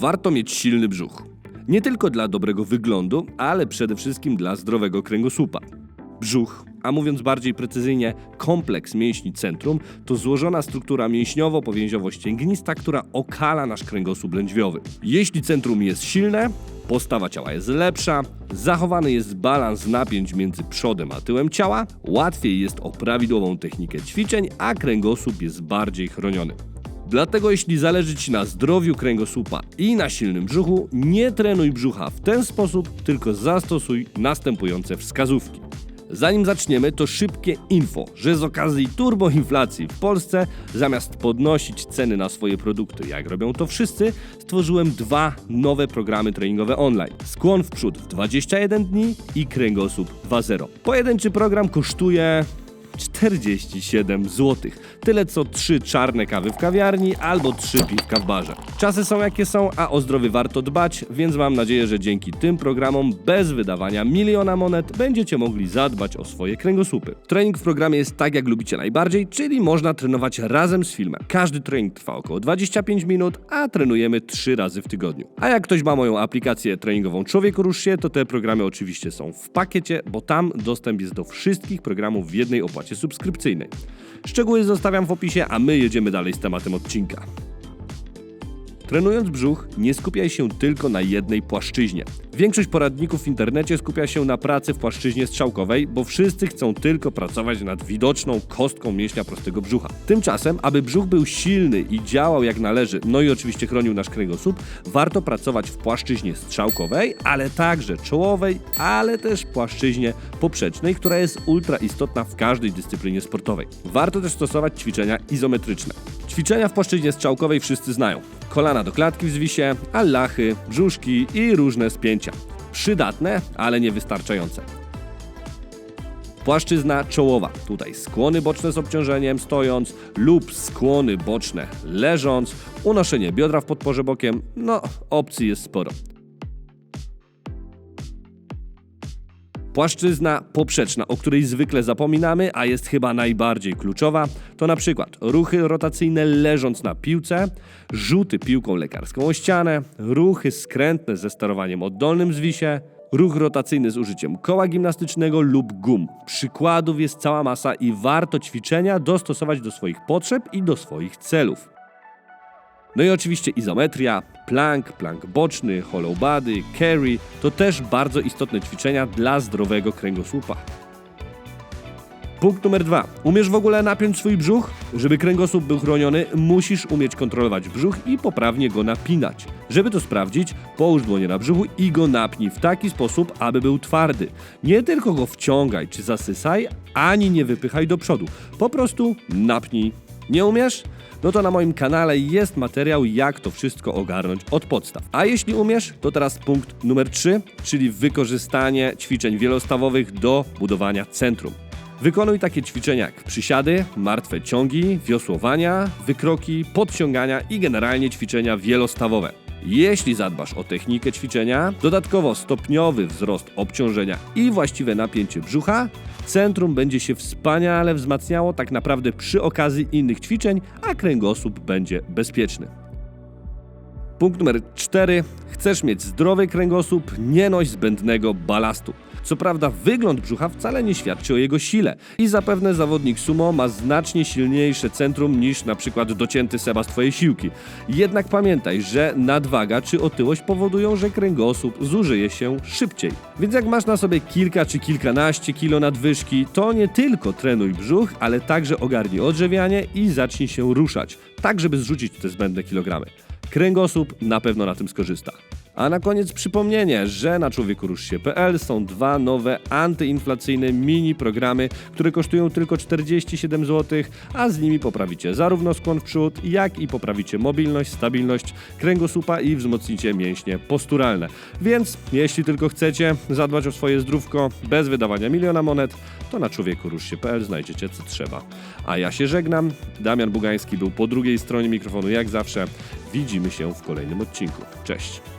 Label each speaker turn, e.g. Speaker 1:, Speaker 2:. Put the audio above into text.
Speaker 1: Warto mieć silny brzuch. Nie tylko dla dobrego wyglądu, ale przede wszystkim dla zdrowego kręgosłupa. Brzuch, a mówiąc bardziej precyzyjnie, kompleks mięśni centrum, to złożona struktura mięśniowo-powięziowo-ścięgnista, która okala nasz kręgosłup lędźwiowy. Jeśli centrum jest silne, postawa ciała jest lepsza, zachowany jest balans napięć między przodem a tyłem ciała, łatwiej jest o prawidłową technikę ćwiczeń, a kręgosłup jest bardziej chroniony. Dlatego jeśli zależy Ci na zdrowiu kręgosłupa i na silnym brzuchu, nie trenuj brzucha w ten sposób, tylko zastosuj następujące wskazówki. Zanim zaczniemy, to szybkie info, że z okazji turboinflacji w Polsce, zamiast podnosić ceny na swoje produkty, jak robią to wszyscy, stworzyłem dwa nowe programy treningowe online. Skłon w przód w 21 dni i kręgosłup 2.0. Pojedynczy program kosztuje 47 zł. Tyle co 3 czarne kawy w kawiarni albo 3 piwka w barze. Czasy są jakie są, a o zdrowie warto dbać, więc mam nadzieję, że dzięki tym programom bez wydawania miliona monet będziecie mogli zadbać o swoje kręgosłupy. Trening w programie jest tak jak lubicie najbardziej, czyli można trenować razem z filmem. Każdy trening trwa około 25 minut, a trenujemy 3 razy w tygodniu. A jak ktoś ma moją aplikację treningową Człowieku Rusz się, to te programy oczywiście są w pakiecie, bo tam dostęp jest do wszystkich programów w jednej opłacie subskrypcyjnej. Szczegóły zostawiam w opisie, a my jedziemy dalej z tematem odcinka. Trenując brzuch, nie skupiaj się tylko na jednej płaszczyźnie. Większość poradników w internecie skupia się na pracy w płaszczyźnie strzałkowej, bo wszyscy chcą tylko pracować nad widoczną kostką mięśnia prostego brzucha. Tymczasem, aby brzuch był silny i działał jak należy, no i oczywiście chronił nasz kręgosłup, warto pracować w płaszczyźnie strzałkowej, ale także czołowej, ale też płaszczyźnie poprzecznej, która jest ultra istotna w każdej dyscyplinie sportowej. Warto też stosować ćwiczenia izometryczne. Ćwiczenia w płaszczyźnie strzałkowej wszyscy znają. Kolana do klatki w zwisie, allachy, brzuszki i różne spięcia. Przydatne, ale niewystarczające. Płaszczyzna czołowa. Tutaj skłony boczne z obciążeniem stojąc lub skłony boczne leżąc, unoszenie biodra w podporze bokiem. No, opcji jest sporo. Płaszczyzna poprzeczna, o której zwykle zapominamy, a jest chyba najbardziej kluczowa, to na przykład ruchy rotacyjne leżąc na piłce, rzuty piłką lekarską o ścianę, ruchy skrętne ze sterowaniem oddolnym zwisie, ruch rotacyjny z użyciem koła gimnastycznego lub gum. Przykładów jest cała masa i warto ćwiczenia dostosować do swoich potrzeb i do swoich celów. No i oczywiście izometria, plank, plank boczny, hollow body, carry to też bardzo istotne ćwiczenia dla zdrowego kręgosłupa. Punkt numer dwa. Umiesz w ogóle napiąć swój brzuch? Żeby kręgosłup był chroniony, musisz umieć kontrolować brzuch i poprawnie go napinać. Żeby to sprawdzić, połóż dłonie na brzuchu i go napnij w taki sposób, aby był twardy. Nie tylko go wciągaj czy zasysaj, ani nie wypychaj do przodu. Po prostu napnij. Nie umiesz? No to na moim kanale jest materiał, jak to wszystko ogarnąć od podstaw. A jeśli umiesz, to teraz punkt numer 3, czyli wykorzystanie ćwiczeń wielostawowych do budowania centrum. Wykonuj takie ćwiczenia jak przysiady, martwe ciągi, wiosłowania, wykroki, podciągania i generalnie ćwiczenia wielostawowe. Jeśli zadbasz o technikę ćwiczenia, dodatkowo stopniowy wzrost obciążenia i właściwe napięcie brzucha, centrum będzie się wspaniale wzmacniało tak naprawdę przy okazji innych ćwiczeń, a kręgosłup będzie bezpieczny. Punkt numer 4. Chcesz mieć zdrowy kręgosłup, nie noś zbędnego balastu. Co prawda wygląd brzucha wcale nie świadczy o jego sile i zapewne zawodnik sumo ma znacznie silniejsze centrum niż na przykład docięty Seba z twojej siłki. Jednak pamiętaj, że nadwaga czy otyłość powodują, że kręgosłup zużyje się szybciej. Więc jak masz na sobie kilka czy kilkanaście kilo nadwyżki, to nie tylko trenuj brzuch, ale także ogarnij odżywianie i zacznij się ruszać, tak żeby zrzucić te zbędne kilogramy. Kręgosłup na pewno na tym skorzysta. A na koniec przypomnienie, że na człowiekoruszsie.pl są dwa nowe antyinflacyjne mini programy, które kosztują tylko 47 zł, a z nimi poprawicie zarówno skłon w przód, jak i poprawicie mobilność, stabilność kręgosłupa i wzmocnicie mięśnie posturalne. Więc jeśli tylko chcecie zadbać o swoje zdrówko bez wydawania miliona monet, to na człowiekoruszsie.pl znajdziecie co trzeba. A ja się żegnam. Damian Bugański był po drugiej stronie mikrofonu jak zawsze. Widzimy się w kolejnym odcinku. Cześć.